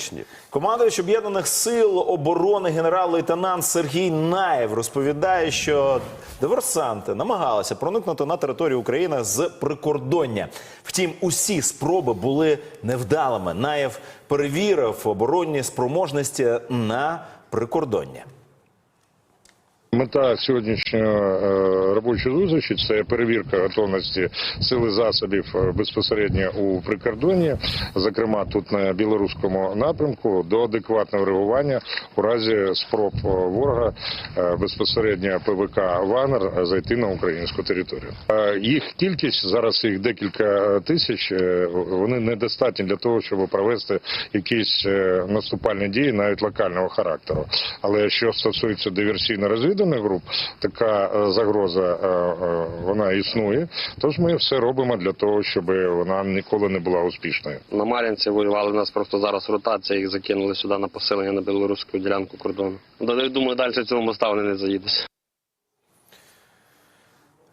героїчні. Командувач об'єднаних сил оборони генерал-лейтенант Сергій Наєв розповідає, що диверсанти намагалися проникнути на територію України з прикордоння. Втім, усі спроби були невдалими. Наєв перевірив оборонні спроможності на прикордоння. Мета сьогоднішньої е, робочої зустрічі це перевірка готовності сил і засобів е, безпосередньо у прикордонні, зокрема тут на білоруському напрямку, до адекватного реагування у разі спроб е, ворога безпосередньо ПВК Вагнер зайти на українську територію. Їх кількість зараз їх декілька тисяч. Вони недостатні для того, щоб провести якісь наступальні дії навіть локального характеру. Але що стосується диверсійно-розвідувальних груп, така е, загроза е, е, вона існує. Тож ми все робимо для того, щоб вона ніколи не була успішною. На Мар'янці воювали нас просто зараз ротація, їх закинули сюди на поселення на білоруську ділянку кордону. Думаю, далі цього моста вони не заїдуть.